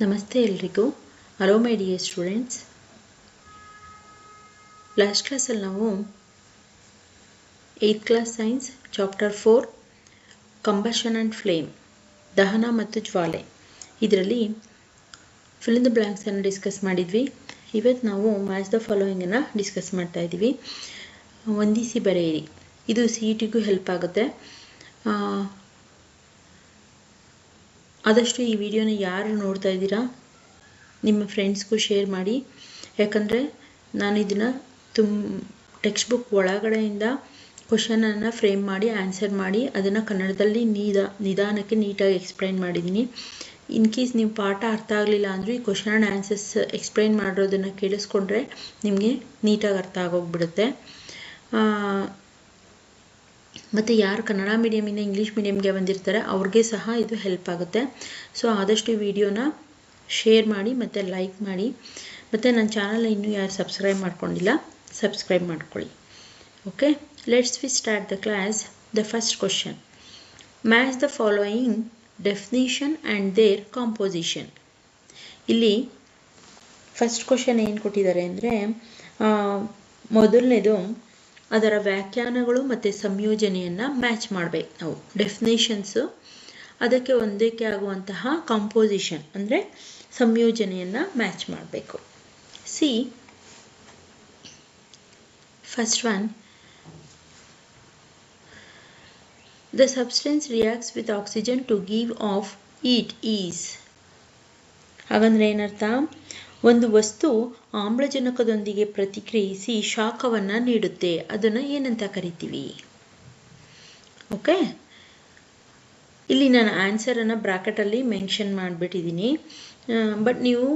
ನಮಸ್ತೆ ಎಲ್ರಿಗೂ. Hello my dear students last ಕ್ಲಾಸಲ್ಲಿ ನಾವು eighth class science chapter four combustion and flame ದಹನ ಮತ್ತು ಜ್ವಾಲೆ. ಇದರಲ್ಲಿ ಫಿಲ್ ದ ಬ್ಲ್ಯಾಂಕ್ಸನ್ನು ಡಿಸ್ಕಸ್ ಮಾಡಿದ್ವಿ. ಇವತ್ತು ನಾವು ಮ್ಯಾಚ್ ದ ಫಾಲೋಯಿಂಗನ್ನು ಡಿಸ್ಕಸ್ ಮಾಡ್ತಾ ಇದ್ದೀವಿ. ಹೊಂದಿಸಿ ಬರೆಯಿರಿ. ಇದು ಸಿ ಇ ಟಿಗೂ ಹೆಲ್ಪ್ ಆಗುತ್ತೆ. ಆದಷ್ಟು ಈ ವಿಡಿಯೋನ ಯಾರು ನೋಡ್ತಾ ಇದ್ದೀರಾ, ನಿಮ್ಮ ಫ್ರೆಂಡ್ಸ್ಗೂ ಶೇರ್ ಮಾಡಿ. ಯಾಕಂದರೆ ನಾನು ಇದನ್ನು ತುಂಬ ಟೆಕ್ಸ್ಟ್ ಬುಕ್ ಒಳಗಡೆಯಿಂದ ಕ್ವಶನನ್ನು ಫ್ರೇಮ್ ಮಾಡಿ ಆನ್ಸರ್ ಮಾಡಿ, ಅದನ್ನು ಕನ್ನಡದಲ್ಲಿ ನೀದ, ನಿಧಾನಕ್ಕೆ ನೀಟಾಗಿ ಎಕ್ಸ್ಪ್ಲೈನ್ ಮಾಡಿದ್ದೀನಿ. ಇನ್ ಕೇಸ್ ನೀವು ಪಾಠ ಅರ್ಥ ಆಗಲಿಲ್ಲ ಅಂದರೂ ಈ ಕ್ವಶನ್ ಆ್ಯಂಡ್ ಆನ್ಸರ್ಸ್ ಎಕ್ಸ್ಪ್ಲೈನ್ ಮಾಡಿರೋದನ್ನು ಕೇಳಿಸ್ಕೊಂಡ್ರೆ ನಿಮಗೆ ನೀಟಾಗಿ ಅರ್ಥ ಆಗೋಗ್ಬಿಡುತ್ತೆ. ಮತ್ತು ಯಾರು ಕನ್ನಡ ಮೀಡಿಯಮಿಂದ ಇಂಗ್ಲೀಷ್ ಮೀಡಿಯಮ್ಗೆ ಬಂದಿರ್ತಾರೆ, ಅವ್ರಿಗೆ ಸಹ ಇದು ಹೆಲ್ಪ್ ಆಗುತ್ತೆ. ಸೊ ಆದಷ್ಟು ವಿಡಿಯೋನ ಶೇರ್ ಮಾಡಿ, ಮತ್ತು ಲೈಕ್ ಮಾಡಿ. ಮತ್ತು ನನ್ನ ಚಾನಲ್ ಇನ್ನೂ ಯಾರು ಸಬ್ಸ್ಕ್ರೈಬ್ ಮಾಡ್ಕೊಂಡಿಲ್ಲ ಸಬ್ಸ್ಕ್ರೈಬ್ ಮಾಡ್ಕೊಳ್ಳಿ. Okay let's we start the class the first question match the following definition and their composition ಇಲ್ಲಿ ಫಸ್ಟ್ ಕ್ವಶನ್ ಏನು ಕೊಟ್ಟಿದ್ದಾರೆ ಅಂದರೆ ಮೊದಲನೇದು ಅದರ ವ್ಯಾಖ್ಯಾನಗಳು ಮತ್ತು ಸಂಯೋಜನೆಯನ್ನು ಮ್ಯಾಚ್ ಮಾಡಬೇಕು ನಾವು. ಡೆಫಿನೇಷನ್ಸು ಅದಕ್ಕೆ ಒಂದಕ್ಕೆ ಆಗುವಂತಹ ಕಾಂಪೋಸಿಷನ್ ಅಂದರೆ ಸಂಯೋಜನೆಯನ್ನು ಮ್ಯಾಚ್ ಮಾಡಬೇಕು. See first one the substance reacts with oxygen to give off heat is ಹಾಗಂದ್ರೆ ಏನರ್ಥ? ಒಂದು ವಸ್ತು ಆಮ್ಲಜನಕದೊಂದಿಗೆ ಪ್ರತಿಕ್ರಿಯಿಸಿ ಶಾಖವನ್ನು ನೀಡುತ್ತೆ. ಅದನ್ನು ಏನಂತ ಕರಿತೀವಿ? ಓಕೆ ಇಲ್ಲಿ ನಾನು ಆನ್ಸರನ್ನು ಬ್ರ್ಯಾಕೆಟಲ್ಲಿ ಮೆನ್ಷನ್ ಮಾಡಿಬಿಟ್ಟಿದ್ದೀನಿ ಬಟ್ ನೀವು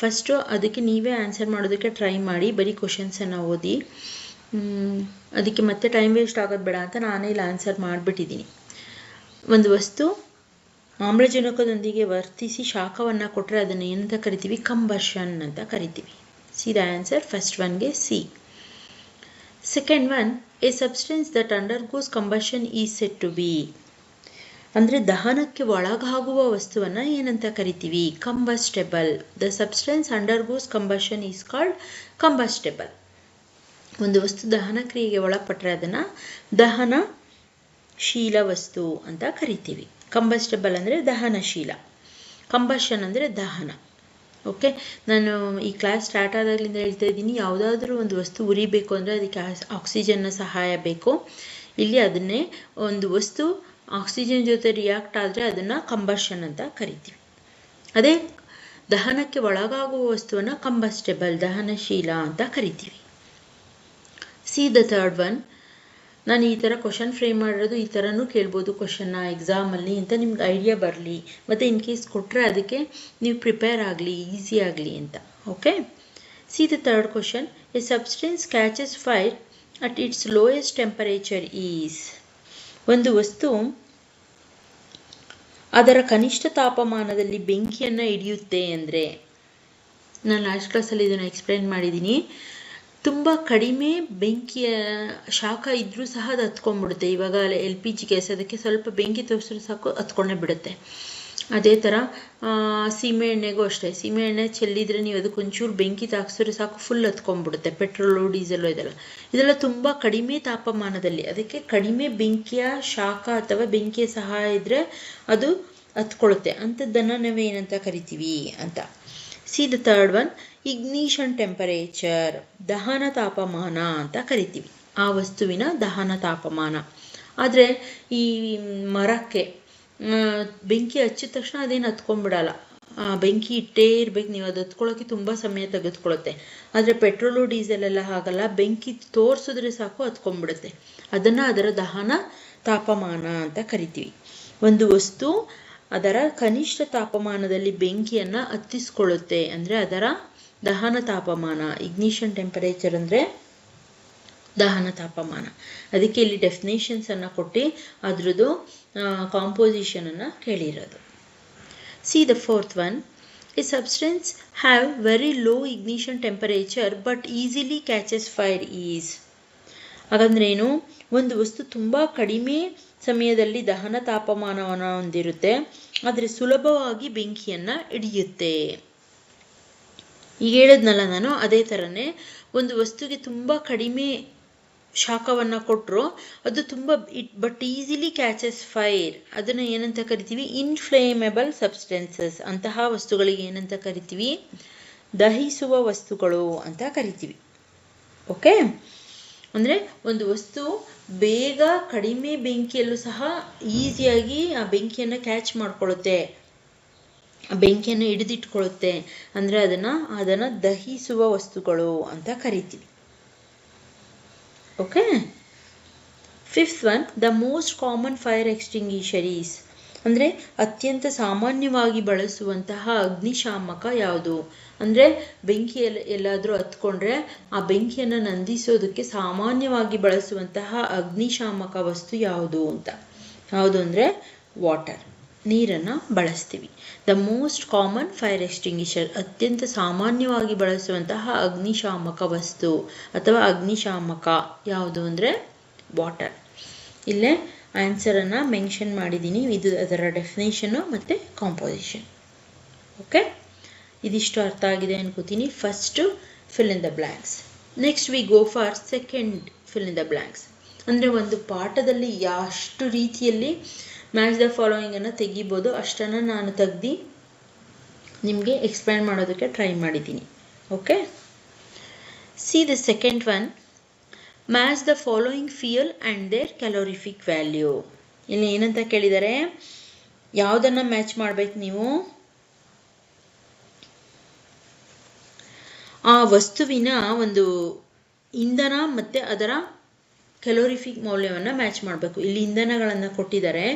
ಫಸ್ಟು ಅದಕ್ಕೆ ನೀವೇ ಆನ್ಸರ್ ಮಾಡೋದಕ್ಕೆ ಟ್ರೈ ಮಾಡಿ, ಬರೀ ಕ್ವಶನ್ಸನ್ನು ಓದಿ. ಅದಕ್ಕೆ ಮತ್ತೆ ಟೈಮ್ ವೇಸ್ಟ್ ಆಗೋದು ಬೇಡ ಅಂತ ನಾನೇ ಇಲ್ಲಿ ಆನ್ಸರ್ ಮಾಡಿಬಿಟ್ಟಿದ್ದೀನಿ ಒಂದು ವಸ್ತು ಆಮ್ಲಜನಕದೊಂದಿಗೆ ವರ್ತಿಸಿ ಶಾಖವನ್ನು ಕೊಟ್ಟರೆ ಅದನ್ನು ಏನಂತ ಕರಿತೀವಿ? ಕಂಬರ್ಷನ್ ಅಂತ ಕರಿತೀವಿ. See the answer first ಒನ್ಗೆ see second one a substance that that undergoes combustion is said to be ಅಂದರೆ ದಹನಕ್ಕೆ ಒಳಗಾಗುವ ವಸ್ತುವನ್ನು ಏನಂತ ಕರಿತೀವಿ? Combustible the substance undergoes combustion is called combustible ಒಂದು ವಸ್ತು ದಹನ ಕ್ರಿಯೆಗೆ ಒಳಪಟ್ಟರೆ ಅದನ್ನು ದಹನಶೀಲ ವಸ್ತು ಅಂತ ಕರಿತೀವಿ. ಕಂಬಸ್ಟಬಲ್ ಅಂದರೆ ದಹನಶೀಲ. ಕಂಬಷನ್ ಅಂದರೆ ದಹನ. ಓಕೆ ನಾನು ಈ ಕ್ಲಾಸ್ ಸ್ಟಾರ್ಟ್ ಆದಾಗಲಿಂದ ಹೇಳ್ತಾ ಇದ್ದೀನಿ, ಯಾವುದಾದ್ರೂ ಒಂದು ವಸ್ತು ಉರಿಬೇಕು ಅಂದರೆ ಅದಕ್ಕೆ ಆಕ್ಸಿಜನ್ನ ಸಹಾಯ ಬೇಕು. ಇಲ್ಲಿ ಅದನ್ನೇ ಒಂದು ವಸ್ತು ಆಕ್ಸಿಜನ್ ಜೊತೆ ರಿಯಾಕ್ಟ್ ಆದರೆ ಅದನ್ನು ಕಂಬಷನ್ ಅಂತ ಕರಿತೀವಿ. ಅದೇ ದಹನಕ್ಕೆ ಒಳಗಾಗುವ ವಸ್ತುವನ್ನು ಕಂಬಸ್ಟೇಬಲ್ ದಹನಶೀಲ ಅಂತ ಕರಿತೀವಿ. ಸಿ ದ ಥರ್ಡ್ ಒನ್ ನಾನು ಈ ಥರ ಕ್ವಶನ್ ಫ್ರೇಮ್ ಮಾಡಿರೋದು ಈ ಥರನೂ ಕೇಳ್ಬೋದು ಕ್ವಶನ್ನ ಎಕ್ಸಾಮಲ್ಲಿ ಅಂತ ನಿಮ್ಗೆ ಐಡಿಯಾ ಬರಲಿ. ಮತ್ತು ಇನ್ ಕೇಸ್ ಕೊಟ್ಟರೆ ಅದಕ್ಕೆ ನೀವು ಪ್ರಿಪೇರ್ ಆಗಲಿ ಈಸಿ ಆಗಲಿ ಅಂತ. Okay see the third question a substance catches fire at its lowest temperature is ಒಂದು ವಸ್ತು ಅದರ ಕನಿಷ್ಠ ತಾಪಮಾನದಲ್ಲಿ ಬೆಂಕಿಯನ್ನು ಹಿಡಿಯುತ್ತೆ ಅಂದರೆ, ನಾನು ಲಾಸ್ಟ್ ಕ್ಲಾಸಲ್ಲಿ ಇದನ್ನು ಎಕ್ಸ್ಪ್ಲೈನ್ ಮಾಡಿದ್ದೀನಿ ತುಂಬ ಕಡಿಮೆ ಬೆಂಕಿಯ ಶಾಖ ಇದ್ದರೂ ಸಹ ಅದು ಹತ್ಕೊಂಡ್ಬಿಡುತ್ತೆ. ಇವಾಗ ಎಲ್ ಪಿ ಜಿ ಗ್ಯಾಸ್ ಅದಕ್ಕೆ ಸ್ವಲ್ಪ ಬೆಂಕಿ ತೋರಿಸಿದ್ರೆ ಸಾಕು, ಹತ್ಕೊಂಡೇ ಬಿಡುತ್ತೆ. ಅದೇ ಥರ ಸೀಮೆ ಎಣ್ಣೆಗೂ ಅಷ್ಟೇ. ಸೀಮೆ ಎಣ್ಣೆ ಚೆಲ್ಲಿದ್ರೆ ನೀವು ಅದಕ್ಕೆ ಒಂಚೂರು ಬೆಂಕಿ ತಾಕ್ಸಿದ್ರೆ ಸಾಕು ಫುಲ್ ಹತ್ಕೊಂಡ್ಬಿಡುತ್ತೆ. ಪೆಟ್ರೋಲು, ಡೀಸೆಲು ಇದೆಲ್ಲ. ಇದೆಲ್ಲ ತುಂಬ ಕಡಿಮೆ ತಾಪಮಾನದಲ್ಲಿ. ಅದಕ್ಕೆ ಕಡಿಮೆ ಬೆಂಕಿಯ ಶಾಖ ಅಥವಾ ಬೆಂಕಿಯ ಸಹಾಯ ಇದ್ದರೆ ಅದು ಹತ್ಕೊಳ್ಳುತ್ತೆ. ಅಂಥದ್ದನ್ನು ನಾವೇನಂತ ಕರಿತೀವಿ ಅಂತ. See the third one ignition temperature ದಹನ ತಾಪಮಾನ ಅಂತ ಕರಿತೀವಿ. ಆ ವಸ್ತುವಿನ ದಹನ ತಾಪಮಾನ. ಆದರೆ ಈ ಮರಕ್ಕೆ ಬೆಂಕಿ ಹಚ್ಚಿದ ತಕ್ಷಣ ಅದೇನು ಹತ್ಕೊಂಡ್ಬಿಡಲ್ಲ. ಬೆಂಕಿ ಇಟ್ಟೇ ಇರ್ಬೇಕು. ನೀವು ಅದು ಹತ್ಕೊಳ್ಳೋಕೆ ತುಂಬ ಸಮಯ ತೆಗೆದುಕೊಳ್ಳುತ್ತೆ. ಆದರೆ ಪೆಟ್ರೋಲು, ಡೀಸೆಲ್ ಎಲ್ಲ ಹಾಗಲ್ಲ. ಬೆಂಕಿ ತೋರಿಸಿದ್ರೆ ಸಾಕು, ಹತ್ಕೊಂಡ್ಬಿಡುತ್ತೆ. ಅದನ್ನು ಅದರ ದಹನ ತಾಪಮಾನ ಅಂತ ಕರಿತೀವಿ. ಒಂದು ವಸ್ತು ಅದರ ಕನಿಷ್ಠ ತಾಪಮಾನದಲ್ಲಿ ಬೆಂಕಿಯನ್ನು ಹತ್ತಿಸ್ಕೊಳ್ಳುತ್ತೆ ಅಂದರೆ ಅದರ ದಹನ ತಾಪಮಾನ ಇಗ್ನಿಷನ್ ಟೆಂಪರೇಚರ್ ಅಂದರೆ ದಹನ ತಾಪಮಾನ. ಅದಕ್ಕೆ ಇಲ್ಲಿ ಡೆಫಿನೇಷನ್ಸನ್ನು ಕೊಟ್ಟು ಅದರದ್ದು ಕಾಂಪೋಸಿಷನನ್ನು ಕೇಳಿರೋದು. See the fourth one a substance have very low ignition temperature but easily catches fire is ಹಾಗಂದ್ರೆ ಏನು? ಒಂದು ವಸ್ತು ತುಂಬ ಕಡಿಮೆ ಸಮಯದಲ್ಲಿ ದಹನ ತಾಪಮಾನವನ್ನು ಹೊಂದಿರುತ್ತೆ, ಆದರೆ ಸುಲಭವಾಗಿ ಬೆಂಕಿಯನ್ನು ಹಿಡಿಯುತ್ತೆ. ಈಗ ಹೇಳಿದ್ನಲ್ಲ ನಾನು, ಅದೇ ಥರನೇ ಒಂದು ವಸ್ತುಗೆ ತುಂಬ ಕಡಿಮೆ ಶಾಖವನ್ನು ಕೊಟ್ಟರು ಅದು ತುಂಬ it but easily catches fire ಅದನ್ನು ಏನಂತ ಕರಿತೀವಿ? ಇನ್ಫ್ಲೇಮೆಬಲ್ ಸಬ್ಸ್ಟೆನ್ಸಸ್ ಅಂತಹ ವಸ್ತುಗಳಿಗೆ ಏನಂತ ಕರಿತೀವಿ? ದಹಿಸುವ ವಸ್ತುಗಳು ಅಂತ ಕರಿತೀವಿ. ಓಕೆ ಅಂದರೆ ಒಂದು ವಸ್ತು ಬೇಗ ಕಡಿಮೆ ಬೆಂಕಿಯಲ್ಲೂ ಸಹ ಈಸಿಯಾಗಿ ಆ ಬೆಂಕಿಯನ್ನು ಕ್ಯಾಚ್ ಮಾಡ್ಕೊಳ್ಳುತ್ತೆ ಬೆಂಕಿಯನ್ನು ಹಿಡಿದಿಟ್ಕೊಳ್ಳುತ್ತೆ ಅಂದರೆ ಅದನ್ನು ಅದನ್ನು ದಹಿಸುವ ವಸ್ತುಗಳು ಅಂತ ಕರಿತೀವಿ. Okay fifth one the most common fire extinguisher is ಅಂದರೆ ಅತ್ಯಂತ ಸಾಮಾನ್ಯವಾಗಿ ಬಳಸುವಂತಹ ಅಗ್ನಿಶಾಮಕ ಯಾವುದು? ಅಂದರೆ ಬೆಂಕಿ ಎಲ್ಲ, ಎಲ್ಲಾದರೂ ಹತ್ಕೊಂಡ್ರೆ ಆ ಬೆಂಕಿಯನ್ನು ನಂದಿಸೋದಕ್ಕೆ ಸಾಮಾನ್ಯವಾಗಿ ಬಳಸುವಂತಹ ಅಗ್ನಿಶಾಮಕ ವಸ್ತು ಯಾವುದು ಅಂತ? ಯಾವುದು ಅಂದರೆ ವಾಟರ್ ನೀರನ್ನು ಬಳಸ್ತೀವಿ. The most common fire extinguisher ಅತ್ಯಂತ ಸಾಮಾನ್ಯವಾಗಿ ಬಳಸುವಂತಹ ಅಗ್ನಿಶಾಮಕ ವಸ್ತು ಅಥವಾ ಅಗ್ನಿಶಾಮಕ ಯಾವುದು ಅಂದರೆ ವಾಟರ್ ಇಲ್ಲೇ ಆನ್ಸರನ್ನು ಮೆನ್ಷನ್ ಮಾಡಿದ್ದೀನಿ ಇದು ಅದರ ಡೆಫಿನೇಷನು ಮತ್ತು ಕಾಂಪೋಸಿಷನ್ ಓಕೆ ಇದಿಷ್ಟು ಅರ್ಥ ಆಗಿದೆ ಅನ್ಕೋತೀನಿ. First fill in the blanks next we go for second fill in the blanks ಅಂದರೆ ಒಂದು ಪಾಠದಲ್ಲಿ ಎಷ್ಟು ರೀತಿಯಲ್ಲಿ ಮ್ಯಾಚ್ ದ ಫಾಲೋಯಿಂಗನ್ನು ತೆಗಿಬೋದು. ಅಷ್ಟನ್ನು ನಾನು ತೆಗ್ದು ನಿಮಗೆ ಎಕ್ಸ್ಪ್ಲೈನ್ ಮಾಡೋದಕ್ಕೆ ಟ್ರೈ ಮಾಡಿದ್ದೀನಿ. Okay see the second one match the following fuel and their calorific value ಇಲ್ಲಿ ಏನಂತ ಕೇಳಿದರೆ? ಯಾವುದನ್ನು ಮ್ಯಾಚ್ ಮಾಡಬೇಕು ನೀವು? ಆ ವಸ್ತುವಿನ ಒಂದು ಇಂಧನ ಮತ್ತು ಅದರ ಕೆಲೋರಿಫಿಕ್ ಮೌಲ್ಯವನ್ನು ಮ್ಯಾಚ್ ಮಾಡಬೇಕು. ಇಲ್ಲಿ ಇಂಧನಗಳನ್ನು ಕೊಟ್ಟಿದ್ದಾರೆ.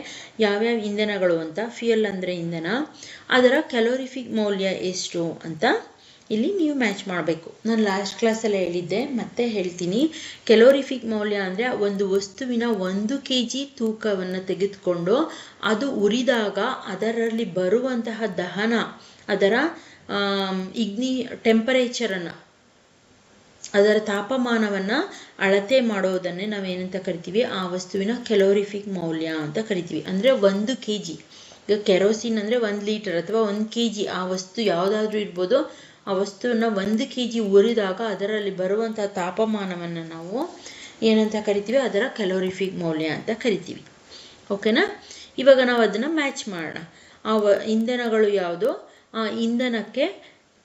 ಯಾವ್ಯಾವ ಇಂಧನಗಳು ಅಂತ? ಫ್ಯೂಯಲ್ ಅಂದರೆ ಇಂಧನ. ಅದರ ಕ್ಯಾಲೋರಿಫಿಕ್ ಮೌಲ್ಯ ಎಷ್ಟು ಅಂತ ಇಲ್ಲಿ ನೀವು ಮ್ಯಾಚ್ ಮಾಡಬೇಕು. ನಾನು ಲಾಸ್ಟ್ ಕ್ಲಾಸಲ್ಲಿ ಹೇಳಿದ್ದೆ, ಮತ್ತೆ ಹೇಳ್ತೀನಿ. ಕೆಲೋರಿಫಿಕ್ ಮೌಲ್ಯ ಅಂದರೆ ಒಂದು ವಸ್ತುವಿನ ಒಂದು ಕೆ ಜಿ ತೂಕವನ್ನು ತೆಗೆದುಕೊಂಡು ಅದು ಉರಿದಾಗ ಅದರಲ್ಲಿ ಬರುವಂತಹ ದಹನ, ಅದರ ಇಗ್ನಿ ಟೆಂಪರೇಚರನ್ನು ಅದರ ತಾಪಮಾನವನ್ನು ಅಳತೆ ಮಾಡೋದನ್ನೇ ನಾವೇನಂತ ಕರಿತೀವಿ? ಆ ವಸ್ತುವಿನ ಕೆಲೋರಿಫಿಕ್ ಮೌಲ್ಯ ಅಂತ ಕರಿತೀವಿ. ಅಂದರೆ ಒಂದು ಕೆ ಜಿ ಈಗ ಕೆರೋಸಿನ್ ಅಂದರೆ ಒಂದು ಲೀಟರ್ ಅಥವಾ ಒಂದು ಕೆ ಜಿ ಆ ವಸ್ತು ಯಾವುದಾದ್ರೂ ಇರ್ಬೋದು. ಆ ವಸ್ತುವನ್ನು ಒಂದು ಕೆ ಜಿ ಉರಿದಾಗ ಅದರಲ್ಲಿ ಬರುವಂಥ ತಾಪಮಾನವನ್ನು ನಾವು ಏನಂತ ಕರಿತೀವಿ? ಅದರ ಕೆಲೋರಿಫಿಕ್ ಮೌಲ್ಯ ಅಂತ ಕರಿತೀವಿ. ಓಕೆನಾ ಇವಾಗ ನಾವು ಅದನ್ನು ಮ್ಯಾಚ್ ಮಾಡೋಣ. ಆ ಇಂಧನಗಳು ಯಾವುದು? ಆ ಇಂಧನಕ್ಕೆ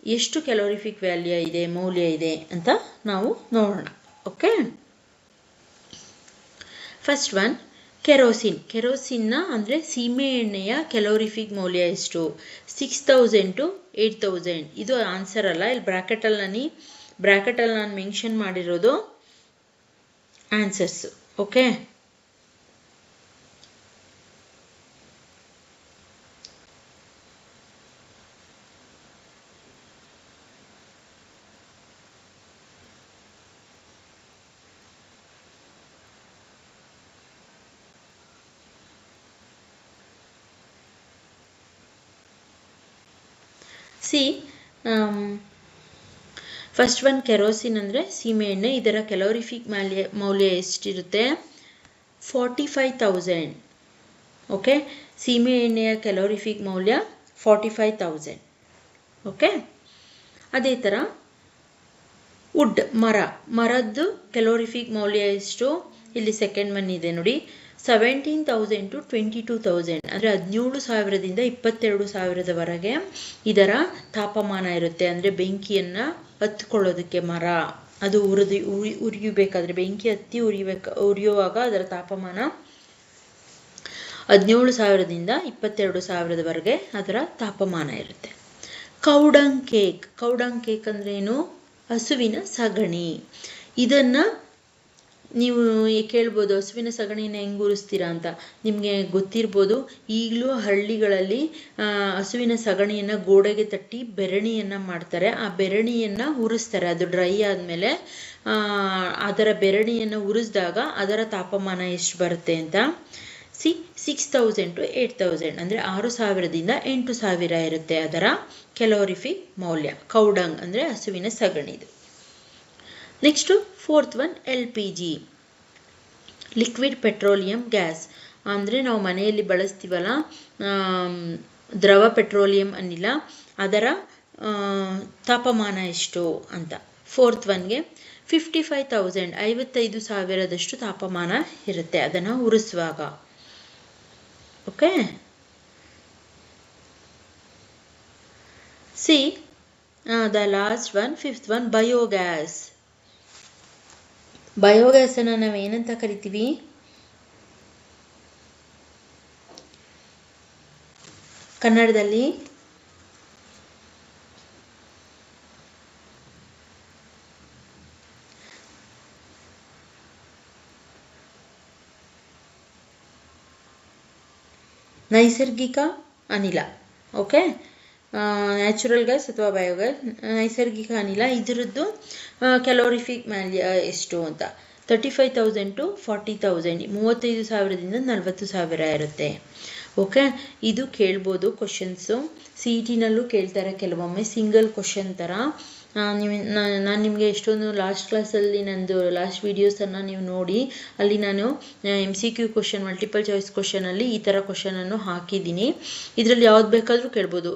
ಎಷ್ಟು ಕ್ಯಾಲೋರಿಫಿಕ್ ವ್ಯಾಲ್ಯೂ ಇದೆ, ಮೌಲ್ಯ ಇದೆ ಅಂತ ನಾವು ನೋಡೋಣ, ಓಕೆ? ಫಸ್ಟ್ ಒನ್ ಕೆರೋಸಿನ್ ಕೆರೋಸಿನ್ನ ಅಂದರೆ ಸೀಮೆ ಎಣ್ಣೆಯ ಕೆಲೋರಿಫಿಕ್ ಮೌಲ್ಯ ಎಷ್ಟು? Six thousand to eight thousand ಇದು ಆನ್ಸರ್ ಅಲ್ಲ, ಇಲ್ಲಿ ಬ್ರ್ಯಾಕೆಟಲ್ಲಿ ನಾನು ಬ್ರ್ಯಾಕೆಟಲ್ಲಿ ನಾನು ಮೆನ್ಷನ್ ಮಾಡಿರೋದು answers okay? See first one kerosene ಅಂದರೆ ಸೀಮೆಎಣ್ಣೆ, ಇದರ ಕೆಲೋರಿಫಿಕ್ ಮೌಲ್ಯ ಮೌಲ್ಯ ಎಷ್ಟಿರುತ್ತೆ? ಫಾರ್ಟಿ ಫೈವ್ ತೌಸಂಡ್ ಓಕೆ ಸೀಮೆ ಎಣ್ಣೆಯ ಕೆಲೋರಿಫಿಕ್ ಮೌಲ್ಯ ಫಾರ್ಟಿ ಫೈವ್ ತೌಸಂಡ್ ಓಕೆ ಅದೇ ಥರ ವುಡ್ ಮರ. ಮರದ್ದು ಕೆಲೋರಿಫಿಕ್ ಮೌಲ್ಯ ಎಷ್ಟು? ಇಲ್ಲಿ ಸೆಕೆಂಡ್ ಒನ್ ಇದೆ ನೋಡಿ. Seventeen thousand to twenty two thousand. ಅಂದರೆ ಹದಿನೇಳು ಸಾವಿರದಿಂದ ಇಪ್ಪತ್ತೆರಡು ಸಾವಿರದವರೆಗೆ ಇದರ ತಾಪಮಾನ ಇರುತ್ತೆ. ಅಂದರೆ ಬೆಂಕಿಯನ್ನು ಹತ್ಕೊಳ್ಳೋದಕ್ಕೆ ಮರ. ಅದು ಉರಿದು, ಉರಿ ಉರಿಯಬೇಕಾದ್ರೆ ಬೆಂಕಿ ಹತ್ತಿ ಉರಿಬೇಕು, ಉರಿಯುವಾಗ ಅದರ ತಾಪಮಾನ ಹದಿನೇಳು ಸಾವಿರದಿಂದ ಇಪ್ಪತ್ತೆರಡು ಸಾವಿರದವರೆಗೆ ಅದರ ತಾಪಮಾನ ಇರುತ್ತೆ. ಕೌಡಂಗ್ ಕೇಕ್ ಕೌಡಂಗ್ ಕೇಕ್ ಅಂದ್ರೆ ಏನು ಹಸುವಿನ ಸಗಣಿ. ಇದನ್ನು ನೀವು ಕೇಳ್ಬೋದು, ಹಸುವಿನ ಸಗಣಿನ ಹೆಂಗೆ ಉರಿಸ್ತೀರಾ ಅಂತ. ನಿಮಗೆ ಗೊತ್ತಿರ್ಬೋದು, ಈಗಲೂ ಹಳ್ಳಿಗಳಲ್ಲಿ ಹಸುವಿನ ಸಗಣಿಯನ್ನು ಗೋಡೆಗೆ ತಟ್ಟಿ ಬೆರಣಿಯನ್ನು ಮಾಡ್ತಾರೆ. ಆ ಬೆರಣಿಯನ್ನು ಉರಿಸ್ತಾರೆ. ಅದು ಡ್ರೈ ಆದಮೇಲೆ ಅದರ ಬೆರಣಿಯನ್ನು ಉರಿಸಿದಾಗ ಅದರ ತಾಪಮಾನ ಎಷ್ಟು ಬರುತ್ತೆ ಅಂತ. See six thousand to eight thousand ಅಂದರೆ ಆರು ಸಾವಿರದಿಂದ ಎಂಟು ಸಾವಿರ ಇರುತ್ತೆ ಅದರ ಕೆಲೋರಿಫಿಕ್ ಮೌಲ್ಯ. ಕೌಡಂಗ್ ಅಂದರೆ ಹಸುವಿನ ಸಗಣಿದು. Next fourth one L P G liquid petroleum gas ಅಂದರೆ ನಾವು ಮನೆಯಲ್ಲಿ ಬಳಸ್ತೀವಲ್ಲ ದ್ರವ ಪೆಟ್ರೋಲಿಯಂ ಅನಿಲ ಅದರ ತಾಪಮಾನ ಎಷ್ಟು ಅಂತ. ಫೋರ್ತ್ ಒನ್ಗೆ ಫಿಫ್ಟಿ ಫೈವ್ ತೌಸಂಡ್ ಐವತ್ತೈದು ಸಾವಿರದಷ್ಟು ತಾಪಮಾನ ಇರುತ್ತೆ ಅದನ್ನು ಉರಿಸುವಾಗ. Okay see the last one fifth one biogas ಬಯೋಗ್ಯಾಸನ್ನು ನಾವು ಏನಂತ ಕರಿತೀವಿ? ಕನ್ನಡದಲ್ಲಿ ನೈಸರ್ಗಿಕ ಅನಿಲ ಓಕೆ? ನ್ಯಾಚುರಲ್ ಗ್ಯಾಸ್ ಅಥವಾ ಬಯೋಗ್ಯಾಸ್ ನೈಸರ್ಗಿಕ ಅನಿಲ, ಇದರದ್ದು ಕ್ಯಾಲೋರಿಫಿಕ್ ಮ್ಯಾಲ್ಯ ಎಷ್ಟು ಅಂತ. Thirty five thousand to forty thousand ಮೂವತ್ತೈದು ಸಾವಿರದಿಂದ ನಲವತ್ತು ಸಾವಿರ ಇರುತ್ತೆ. ಓಕೆ ಇದು ಕೇಳ್ಬೋದು ಕ್ವಶನ್ಸು ಸಿ ಇ ಟಿನಲ್ಲೂ ಕೇಳ್ತಾರೆ ಕೆಲವೊಮ್ಮೆ ಸಿಂಗಲ್ ಕ್ವಶನ್ ಥರ. ನೀವು ನಾನು ನಿಮಗೆ ಎಷ್ಟೊಂದು ಲಾಸ್ಟ್ ಕ್ಲಾಸಲ್ಲಿ ನನ್ನದು ಲಾಸ್ಟ್ ವೀಡಿಯೋಸನ್ನು ನೀವು ನೋಡಿ, ಅಲ್ಲಿ ನಾನು M C Q question multiple choice ಕ್ವಶನಲ್ಲಿ ಈ ಥರ ಕ್ವಶನನ್ನು ಹಾಕಿದ್ದೀನಿ. ಇದರಲ್ಲಿ ಯಾವ್ದು ಬೇಕಾದರೂ ಕೇಳ್ಬೋದು.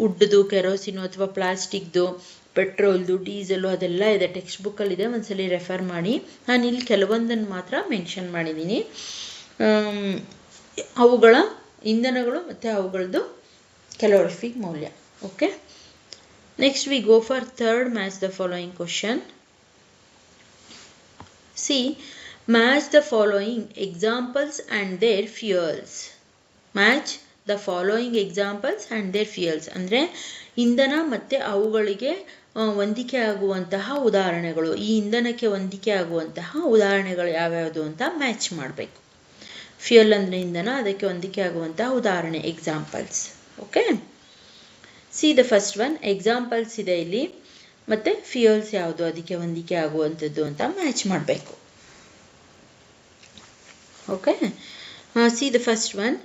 ವುಡ್ದು ಕೆರೋಸಿನು ಅಥವಾ ಪ್ಲಾಸ್ಟಿಕ್ದು, ಪೆಟ್ರೋಲ್ದು, ಡೀಸೆಲು ಅದೆಲ್ಲ ಇದೆ. ಟೆಕ್ಸ್ಟ್ ಬುಕ್ಕಲ್ಲಿದೆ ಒಂದ್ಸಲಿ ರೆಫರ್ ಮಾಡಿ. ನಾನು ಇಲ್ಲಿ ಕೆಲವೊಂದನ್ನು ಮಾತ್ರ ಮೆನ್ಷನ್ ಮಾಡಿದ್ದೀನಿ ಅವುಗಳ ಇಂಧನಗಳು ಮತ್ತು ಅವುಗಳದ್ದು ಕ್ಯಾಲೋರಿಫಿಕ್ ಮೌಲ್ಯ. Okay next we go for third match the following question see match the following examples and their fuels match the following examples and their fuels ಅಂದರೆ ಇಂಧನ ಮತ್ತು ಅವುಗಳಿಗೆ ಹೊಂದಿಕೆ ಆಗುವಂತಹ ಉದಾಹರಣೆಗಳು. ಈ ಇಂಧನಕ್ಕೆ ಹೊಂದಿಕೆ ಆಗುವಂತಹ ಉದಾಹರಣೆಗಳು ಯಾವ್ಯಾವುದು ಅಂತ ಮ್ಯಾಚ್ ಮಾಡಬೇಕು. ಫ್ಯೂಯಲ್ ಅಂದರೆ ಇಂಧನ, ಅದಕ್ಕೆ ಹೊಂದಿಕೆ ಆಗುವಂತಹ ಉದಾಹರಣೆ examples okay see the first one examples ಇದೆ ಇಲ್ಲಿ. ಮತ್ತು ಫ್ಯೂಯಲ್ಸ್ ಯಾವುದು, ಅದಕ್ಕೆ ಹೊಂದಿಕೆ ಆಗುವಂಥದ್ದು ಅಂತ ಮ್ಯಾಚ್ ಮಾಡಬೇಕು. Okay see the first one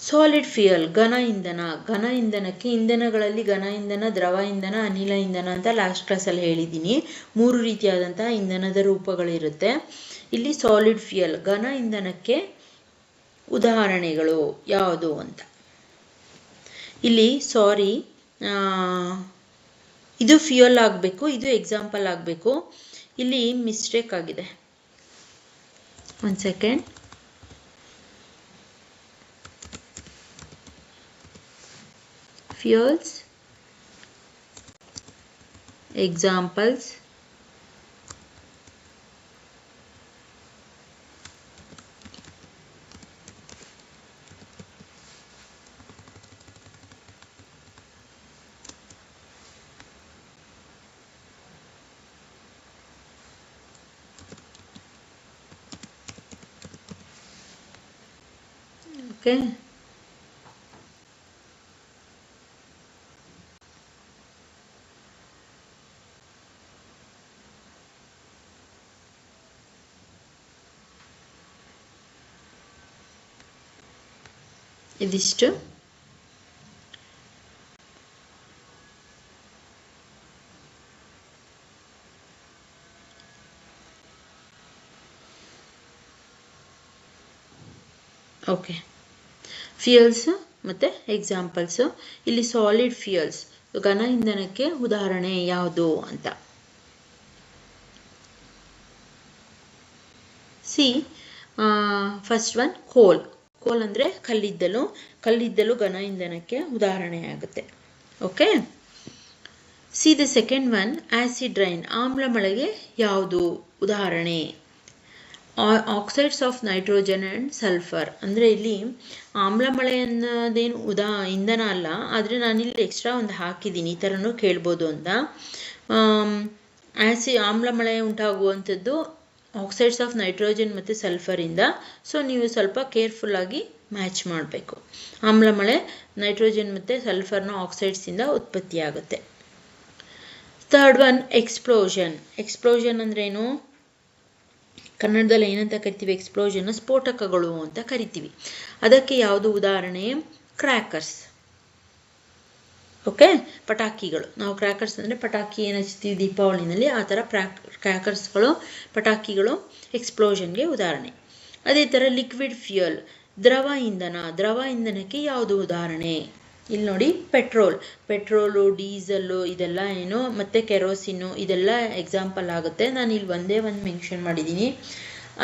solid fuel ಘನ ಇಂಧನ, ಘನ ಇಂಧನಕ್ಕೆ ಇಂಧನಗಳಲ್ಲಿ ಘನ ಇಂಧನ, ದ್ರವ ಇಂಧನ, ಅನಿಲ ಇಂಧನ ಅಂತ ಲಾಸ್ಟ್ ಕ್ಲಾಸಲ್ಲಿ ಹೇಳಿದ್ದೀನಿ. ಮೂರು ರೀತಿಯಾದಂತಹ ಇಂಧನದ ರೂಪಗಳಿರುತ್ತೆ. ಇಲ್ಲಿ ಸಾಲಿಡ್ ಫ್ಯೂಯಲ್ ಘನ ಇಂಧನಕ್ಕೆ ಉದಾಹರಣೆಗಳು ಯಾವುದು ಅಂತ. ಇಲ್ಲಿ ಸಾರಿ ಇದು ಫ್ಯೂಯಲ್ ಆಗಬೇಕು, ಇದು ಎಕ್ಸಾಂಪಲ್ ಆಗಬೇಕು. ಇಲ್ಲಿ ಮಿಸ್ಟೇಕ್ ಆಗಿದೆ. ಒಂದು ಸೆಕೆಂಡ್ ಫ್ಯೂಯಲ್ಸ್ ಎಕ್ಸಾಂಪಲ್ಸ್ ಓಕೆ ಇದಿಷ್ಟು. ಓಕೆ ಫ್ಯೂಯಲ್ಸು ಮತ್ತು ಎಕ್ಸಾಂಪಲ್ಸು ಇಲ್ಲಿ ಸಾಲಿಡ್ ಫ್ಯೂಯಲ್ಸ್ ಘನ ಇಂಧನಕ್ಕೆ ಉದಾಹರಣೆ ಯಾವುದು ಅಂತ. ಸಿ ಫಸ್ಟ್ ಒನ್ ಕೋಲ್ ಕೋಲ್ ಅಂದರೆ ಕಲ್ಲಿದ್ದಲು ಕಲ್ಲಿದ್ದಲು ಘನ ಇಂಧನಕ್ಕೆ ಉದಾಹರಣೆ ಆಗುತ್ತೆ okay see the second one acid rain ಆಮ್ಲ ಮಳೆಗೆ ಯಾವುದು ಉದಾಹರಣೆ? Oxides of nitrogen and sulphur ಅಂದರೆ ಇಲ್ಲಿ ಆಮ್ಲ ಮಳೆ ಅನ್ನೋದೇನು ಉದಾ, ಇಂಧನ ಅಲ್ಲ, ಆದರೆ ನಾನಿಲ್ಲಿ ಎಕ್ಸ್ಟ್ರಾ ಒಂದು ಹಾಕಿದ್ದೀನಿ, ಈ ಥರನೂ ಕೇಳ್ಬೋದು ಅಂತ. ಆ್ಯಸಿ ಆಮ್ಲ ಮಳೆ ಉಂಟಾಗುವಂಥದ್ದು ಆಕ್ಸೈಡ್ಸ್ ಆಫ್ ನೈಟ್ರೋಜನ್ ಮತ್ತು ಸಲ್ಫರಿಂದ ಸೊ ನೀವು ಸ್ವಲ್ಪ ಕೇರ್ಫುಲ್ಲಾಗಿ ಮ್ಯಾಚ್ ಮಾಡಬೇಕು. ಆಮ್ಲ ಮಳೆ ನೈಟ್ರೋಜನ್ ಮತ್ತು ಸಲ್ಫರ್ನ ಆಕ್ಸೈಡ್ಸಿಂದ ಉತ್ಪತ್ತಿಯಾಗುತ್ತೆ ಥರ್ಡ್ ಒನ್ ಎಕ್ಸ್ಪ್ಲೋಷನ್ ಎಕ್ಸ್ಪ್ಲೋಷನ್ ಅಂದ್ರೇನು ಕನ್ನಡದಲ್ಲಿ ಏನಂತ ಕರಿತೀವಿ? ಎಕ್ಸ್ಪ್ಲೋಷನ್ ಸ್ಫೋಟಕಗಳು ಅಂತ ಕರಿತೀವಿ. ಅದಕ್ಕೆ ಯಾವುದು ಉದಾಹರಣೆ? ಕ್ರ್ಯಾಕರ್ಸ್ ಓಕೆ ಪಟಾಕಿಗಳು. ನಾವು ಕ್ರ್ಯಾಕರ್ಸ್ ಅಂದರೆ ಪಟಾಕಿ ಏನು ಹಚ್ತೀವಿ ದೀಪಾವಳಿನಲ್ಲಿ? ಆ ಥರ ಪ್ರ್ಯಾಕ್ ಕ್ರ್ಯಾಕರ್ಸ್ಗಳು ಪಟಾಕಿಗಳು ಎಕ್ಸ್ಪ್ಲೋಷನ್ಗೆ ಉದಾಹರಣೆ. ಅದೇ ಥರ ಲಿಕ್ವಿಡ್ ಫ್ಯೂಯಲ್ ದ್ರವ ಇಂಧನ. ದ್ರವ ಇಂಧನಕ್ಕೆ ಯಾವುದು ಉದಾಹರಣೆ? ಇಲ್ಲಿ ನೋಡಿ ಪೆಟ್ರೋಲ್ ಪೆಟ್ರೋಲು ಡೀಸಲ್ಲು ಇದೆಲ್ಲ ಏನು? ಮತ್ತು ಕೆರೋಸಿನ್ನು ಇದೆಲ್ಲ ಎಕ್ಸಾಂಪಲ್ ಆಗುತ್ತೆ. ನಾನು ಇಲ್ಲಿ ಒಂದೇ ಒಂದು ಮೆನ್ಷನ್ ಮಾಡಿದ್ದೀನಿ.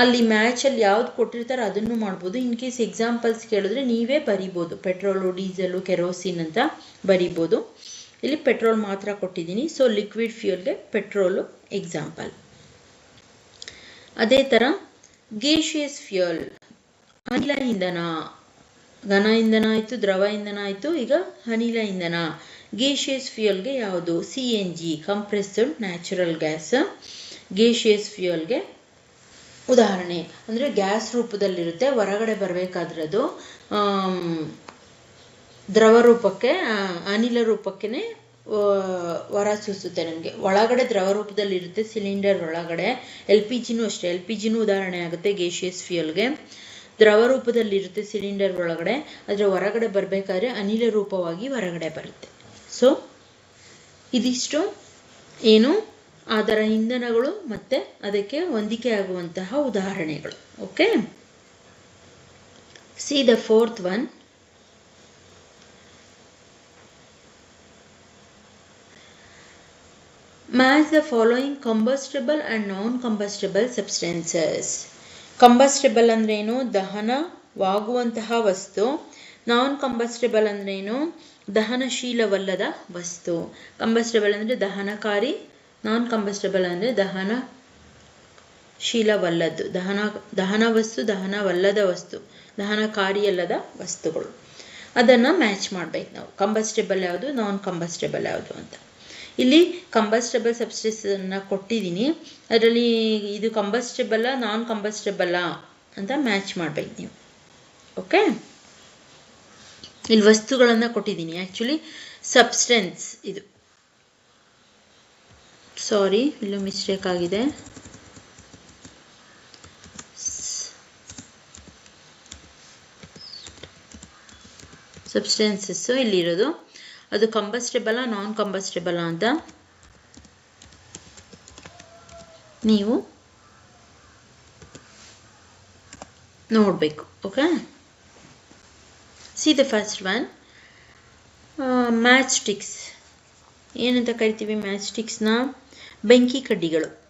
ಅಲ್ಲಿ ಮ್ಯಾಚಲ್ಲಿ ಯಾವ್ದು ಕೊಟ್ಟಿರ್ತಾರೆ ಅದನ್ನು ಮಾಡ್ಬೋದು. ಇನ್ ಕೇಸ್ ಎಕ್ಸಾಂಪಲ್ಸ್ ಕೇಳಿದ್ರೆ ನೀವೇ ಬರಿಬೋದು. ಪೆಟ್ರೋಲು ಡೀಸೆಲು ಕೆರೋಸಿನ್ ಅಂತ ಬರಿಬೋದು. ಇಲ್ಲಿ ಪೆಟ್ರೋಲ್ ಮಾತ್ರ ಕೊಟ್ಟಿದ್ದೀನಿ. ಸೊ ಲಿಕ್ವಿಡ್ ಫ್ಯೂಯಲ್ಗೆ ಪೆಟ್ರೋಲು ಎಕ್ಸಾಂಪಲ್ ಅದೇ ಥರ ಗೇಷಿಯಸ್ ಫ್ಯೂಯಲ್ ಅನಿಲ ಇಂಧನ. ಘನ ಇಂಧನ ಆಯಿತು, ದ್ರವ ಇಂಧನ ಆಯಿತು, ಈಗ ಅನಿಲ ಇಂಧನ. ಗೇಷಿಯಸ್ ಫ್ಯೂಯಲ್ಗೆ ಯಾವುದು? C N G compressed natural gas gaseous ಫ್ಯೂಯಲ್ಗೆ ಉದಾಹರಣೆ, ಅಂದರೆ ಗ್ಯಾಸ್ ರೂಪದಲ್ಲಿರುತ್ತೆ, ಹೊರಗಡೆ ಬರಬೇಕಾದ್ರೆ ಅದು ದ್ರವ ರೂಪಕ್ಕೆ ಅನಿಲ ರೂಪಕ್ಕೆ ಹೊರ ಸೂಸುತ್ತೆ ನಮಗೆ. ಒಳಗಡೆ ದ್ರವ ರೂಪದಲ್ಲಿ ಇರುತ್ತೆ ಸಿಲಿಂಡರ್ ಒಳಗಡೆ, ಎಲ್ ಪಿ ಜಿನೂ ಅಷ್ಟೇ. ಎಲ್ ಪಿ ಜಿನೂ ಉದಾಹರಣೆ ಆಗುತ್ತೆ ಗೇಷಿಯಸ್ ಫ್ಯೂಯಲ್ಗೆ. ದ್ರವ ರೂಪದಲ್ಲಿರುತ್ತೆ, ಸಿಲಿಂಡರ್ ಒಳಗಡೆ ಅದರ ಹೊರಗಡೆ ಬರಬೇಕಾದ್ರೆ ಅನಿಲ ರೂಪವಾಗಿ ಹೊರಗಡೆ ಬರುತ್ತೆ. ಸೊ ಇದಿಷ್ಟು. ಏನು? ಅದರ ಇಂಧನಗಳು ಮತ್ತು ಅದಕ್ಕೆ ಹೊಂದಿಕೆ ಆಗುವಂತಹ ಉದಾಹರಣೆಗಳು. Okay see the fourth one match the following combustible and non combustible substances combustible ಅಂದ್ರೇನು ದಹನವಾಗುವಂತಹ ವಸ್ತು. ನಾನ್ ಕಂಬಸ್ಟಬಲ್ ಅಂದ್ರೇನು? ದಹನಶೀಲವಲ್ಲದ ವಸ್ತು. ಕಂಬಸ್ಟಬಲ್ ಅಂದರೆ ದಹನಕಾರಿ ನಾನ್ ಕಂಬಸ್ಟಬಲ್ ಅಂದರೆ ದಹನ ಶೀಲವಲ್ಲದ್ದು. ದಹನ ದಹನ ವಸ್ತು, ದಹನವಲ್ಲದ ವಸ್ತು. ದಹನಕಾರಿಯಲ್ಲದ ವಸ್ತುಗಳು. ಅದನ್ನು ಮ್ಯಾಚ್ ಮಾಡ್ಬೇಕು ನಾವು. ಕಂಬಸ್ಟೇಬಲ್ ಯಾವುದು ನಾನ್ ಕಂಬಸ್ಟೇಬಲ್ ಯಾವುದು ಅಂತ. ಇಲ್ಲಿ ಕಂಬಸ್ಟೇಬಲ್ ಸಬ್ಸ್ಟೆನ್ಸನ್ನು ಕೊಟ್ಟಿದ್ದೀನಿ ಅದರಲ್ಲಿ ಇದು ಕಂಬಸ್ಟೇಬಲ್ಲ ನಾನ್ ಕಂಬಸ್ಟೇಬಲ್ಲ ಅಂತ ಮ್ಯಾಚ್ ಮಾಡ್ಬೇಕು ನೀವು. ಓಕೆ ಇಲ್ಲಿ ವಸ್ತುಗಳನ್ನು ಕೊಟ್ಟಿದ್ದೀನಿ ಆ್ಯಕ್ಚುಲಿ ಸಬ್ಸ್ಟೆನ್ಸ್ ಇದು. ಸಾರಿ ಇಲ್ಲೂ ಮಿಸ್ಟೇಕ್ ಆಗಿದೆ. ಸಬ್ಸ್ಟೆನ್ಸಸ್ಸು ಇಲ್ಲಿರೋದು ಅದು ಕಂಬಸ್ಟೇಬಲ ನಾನ್ ಕಂಬಸ್ಟೇಬಲ ಅಂತ. ನೀವು ನೋಡಬೇಕು okay see the first one match sticks ಏನಂತ ಕರಿತೀವಿ ಮ್ಯಾಚ್ ಸ್ಟಿಕ್ಸ್ನ ಬೆಂಕಿ ಕಡ್ಡಿಗಳು.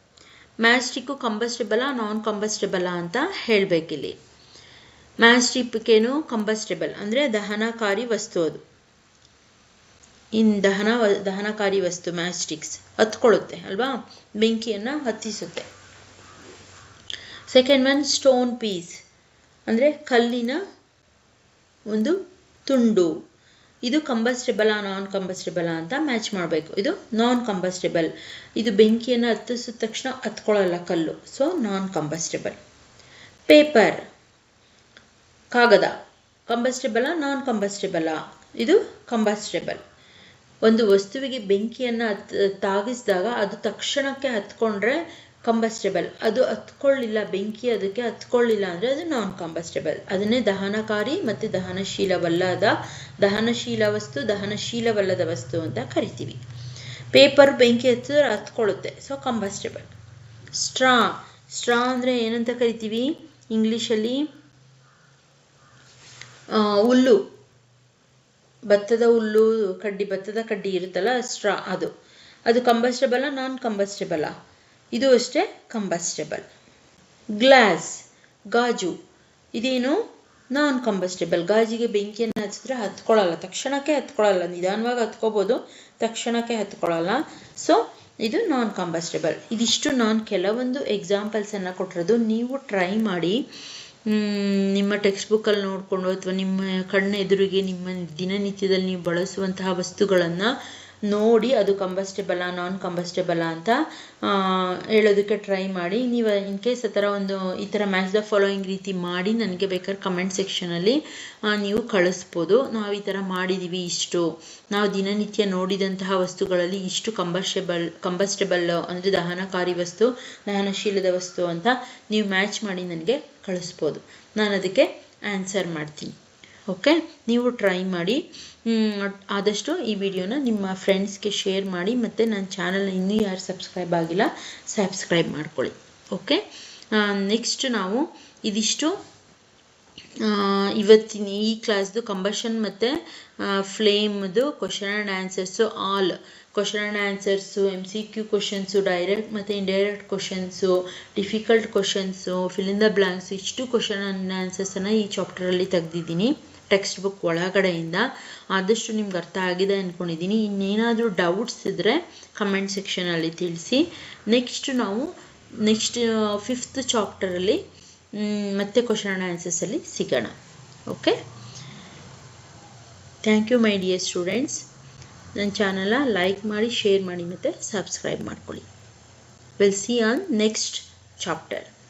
ಮ್ಯಾಸ್ಟಿಕ್ಕು ಕಂಬಸ್ಟೇಬಲ ನಾನ್ ಕಂಬಸ್ಟೇಬಲ ಅಂತ ಹೇಳಬೇಕಿಲ್ಲಿ. ಮ್ಯಾಸ್ಟಿಕ್ಕೇನು ಕಂಬಸ್ಟೇಬಲ್ ಅಂದರೆ ದಹನಕಾರಿ ವಸ್ತು ಅದು. ಇನ್ ದಹನ ದಹನಕಾರಿ ವಸ್ತು ಮ್ಯಾಸ್ಟಿಕ್ಸ್ ಹತ್ಕೊಳ್ಳುತ್ತೆ, ಅಲ್ವಾ? ಬೆಂಕಿಯನ್ನು ಹತ್ತಿಸುತ್ತೆ. ಸೆಕೆಂಡ್ ಒನ್, ಸ್ಟೋನ್ ಪೀಸ್ ಅಂದರೆ ಕಲ್ಲಿನ ಒಂದು ತುಂಡು. ಇದು ಕಂಬಸ್ಟೇಬಲ ನಾನ್ ಕಂಬಸ್ಟಿಬಲ್ ಅಂತ ಮ್ಯಾಚ್ ಮಾಡಬೇಕು. ಇದು ನಾನ್ ಕಂಬಸ್ಟೇಬಲ್ ಇದು ಬೆಂಕಿಯನ್ನು ಹತ್ತಿಸಿದ ತಕ್ಷಣ ಹತ್ಕೊಳ್ಳಲ್ಲ ಕಲ್ಲು. ಸೊ ನಾನ್ ಕಂಬಸ್ಟೇಬಲ್ ಪೇಪರ್ ಕಾಗದ ಕಂಬಸ್ಟೇಬಲ ನಾನ್ ಕಂಬಸ್ಟೇಬಲ ಇದು ಕಂಬಸ್ಟೇಬಲ್ ಒಂದು ವಸ್ತುವಿಗೆ ಬೆಂಕಿಯನ್ನು ಹತ್ ತಾಗಿಸಿದಾಗ ಅದು ತಕ್ಷಣಕ್ಕೆ ಹತ್ಕೊಂಡ್ರೆ ಕಂಬಸ್ಟೇಬಲ್ ಅದು ಹತ್ಕೊಳ್ಳಿಲ್ಲ, ಬೆಂಕಿ ಅದಕ್ಕೆ ಹತ್ಕೊಳ್ಳಿಲ್ಲ ಅಂದರೆ ಅದು ನಾನ್ ಕಂಬಸ್ಟೇಬಲ್ ಅದನ್ನೇ ದಹನಕಾರಿ ಮತ್ತು ದಹನಶೀಲವಲ್ಲದ, ದಹನಶೀಲ ವಸ್ತು, ದಹನಶೀಲವಲ್ಲದ ವಸ್ತು ಅಂತ ಕರಿತೀವಿ. ಪೇಪರ್ ಬೆಂಕಿ ಹತ್ತಿದ್ರೆ ಹತ್ಕೊಳ್ಳುತ್ತೆ ಸೊ ಕಂಬಸ್ಟೇಬಲ್ ಸ್ಟ್ರಾ ಸ್ಟ್ರಾ ಅಂದರೆ ಏನಂತ ಕರಿತೀವಿ? ಇಂಗ್ಲೀಷಲ್ಲಿ ಹುಲ್ಲು. ಭತ್ತದ ಹುಲ್ಲು, ಕಡ್ಡಿ, ಭತ್ತದ ಕಡ್ಡಿ ಇರುತ್ತಲ್ಲ ಸ್ಟ್ರಾ ಅದು. ಅದು ಕಂಬಸ್ಟೇಬಲ ನಾನ್ ಕಂಬಸ್ಟೇಬಲ ಇದು ಅಷ್ಟೇ ಕಂಬಸ್ಟೇಬಲ್ ಗ್ಲಾಸ್ ಗಾಜು, ಇದೇನು ನಾನ್ ಕಂಬಸ್ಟೇಬಲ್ ಗಾಜಿಗೆ ಬೆಂಕಿಯನ್ನು ಹಚ್ಚಿದ್ರೆ ಹತ್ಕೊಳ್ಳಲ್ಲ. ತಕ್ಷಣಕ್ಕೆ ಹತ್ಕೊಳ್ಳಲ್ಲ. ನಿಧಾನವಾಗಿ ಹತ್ಕೋಬೋದು, ತಕ್ಷಣಕ್ಕೆ ಹತ್ಕೊಳ್ಳಲ್ಲ. ಸೊ ಇದು ನಾನ್ ಕಂಬಸ್ಟೇಬಲ್ ಇದಿಷ್ಟು ನಾನು ಕೆಲವೊಂದು ಎಕ್ಸಾಂಪಲ್ಸನ್ನು ಕೊಟ್ಟಿರೋದು. ನೀವು ಟ್ರೈ ಮಾಡಿ ನಿಮ್ಮ ಟೆಕ್ಸ್ಟ್ ಬುಕ್ಕಲ್ಲಿ ನೋಡಿಕೊಂಡು ಅಥವಾ ನಿಮ್ಮ ಕಣ್ಣ ಎದುರಿಗೆ ನಿಮ್ಮ ದಿನನಿತ್ಯದಲ್ಲಿ ನೀವು ಬಳಸುವಂತಹ ವಸ್ತುಗಳನ್ನು ನೋಡಿ ಅದು ಕಂಬಸ್ಟೇಬಲ ನಾನ್ ಕಂಬಸ್ಟೇಬಲ ಅಂತ ಹೇಳೋದಕ್ಕೆ ಟ್ರೈ ಮಾಡಿ. ನೀವು ಇನ್ ಕೇಸ್ ಆ ಥರ ಒಂದು, ಈ ಥರ ಮ್ಯಾಚ್ ದ ಫಾಲೋಯಿಂಗ್ ರೀತಿ ಮಾಡಿ ನನಗೆ ಬೇಕಾದ್ರೆ ಕಮೆಂಟ್ ಸೆಕ್ಷನಲ್ಲಿ ನೀವು ಕಳಿಸ್ಬೋದು. ನಾವು ಈ ಥರ ಮಾಡಿದ್ದೀವಿ ಇಷ್ಟು. ನಾವು ದಿನನಿತ್ಯ ನೋಡಿದಂತಹ ವಸ್ತುಗಳಲ್ಲಿ ಇಷ್ಟು ಕಂಬಸ್ಟೇಬಲ್ ಕಂಬಸ್ಟೇಬಲ್ ಅಂದರೆ ದಹನಕಾರಿ ವಸ್ತು, ದಹನಶೀಲದ ವಸ್ತು ಅಂತ ನೀವು ಮ್ಯಾಚ್ ಮಾಡಿ ನನಗೆ ಕಳಿಸ್ಬೋದು. ನಾನು ಅದಕ್ಕೆ ಆನ್ಸರ್ ಮಾಡ್ತೀನಿ. ಓಕೆ ನೀವು ಟ್ರೈ ಮಾಡಿ. ಆದಷ್ಟು ಈ ವಿಡಿಯೋನ ನಿಮ್ಮ ಫ್ರೆಂಡ್ಸ್ಗೆ ಶೇರ್ ಮಾಡಿ ಮತ್ತು ನನ್ನ ಚಾನಲ್ನ ಇನ್ನೂ ಯಾರು ಸಬ್ಸ್ಕ್ರೈಬ್ ಆಗಿಲ್ಲ ಸಬ್ಸ್ಕ್ರೈಬ್ ಮಾಡ್ಕೊಳ್ಳಿ. ಓಕೆ ನೆಕ್ಸ್ಟ್ ನಾವು ಇದಿಷ್ಟು ಇವತ್ತಿನ ಈ ಕ್ಲಾಸ್ದು ಕಂಬಷನ್ ಮತ್ತು ಫ್ಲೇಮ್ದು question and answers all question and answers M C Q questions direct ಮತ್ತು indirect questions difficult questions fill in the blanks ಇಷ್ಟು ಕ್ವಶನ್ ಆ್ಯಂಡ್ ಆನ್ಸರ್ಸನ್ನು ಈ ಚಾಪ್ಟರಲ್ಲಿ ತೆಗೆದಿದ್ದೀನಿ. ಟೆಕ್ಸ್ಟ್ ಬುಕ್ ಒಳಗಡೆಯಿಂದ ಆದಷ್ಟು ನಿಮ್ಗೆ ಅರ್ಥ ಆಗಿದೆ ಅಂದ್ಕೊಂಡಿದ್ದೀನಿ ಇನ್ನೇನಾದರೂ ಡೌಟ್ಸ್ ಇದ್ದರೆ ಕಮೆಂಟ್ ಸೆಕ್ಷನಲ್ಲಿ ತಿಳಿಸಿ. ನೆಕ್ಸ್ಟ್ ನಾವು ನೆಕ್ಸ್ಟ್ ಫಿಫ್ತ್ ಚಾಪ್ಟರಲ್ಲಿ ಮತ್ತೆ ಕ್ವಶನ್ ಆನ್ಸರ್ಸಲ್ಲಿ ಸಿಗೋಣ. Okay thank you my dear students ನನ್ನ ಚಾನಲ ಲೈಕ್ ಮಾಡಿ ಶೇರ್ ಮಾಡಿ ಮತ್ತು ಸಬ್ಸ್ಕ್ರೈಬ್ ಮಾಡ್ಕೊಳ್ಳಿ. Will see on next chapter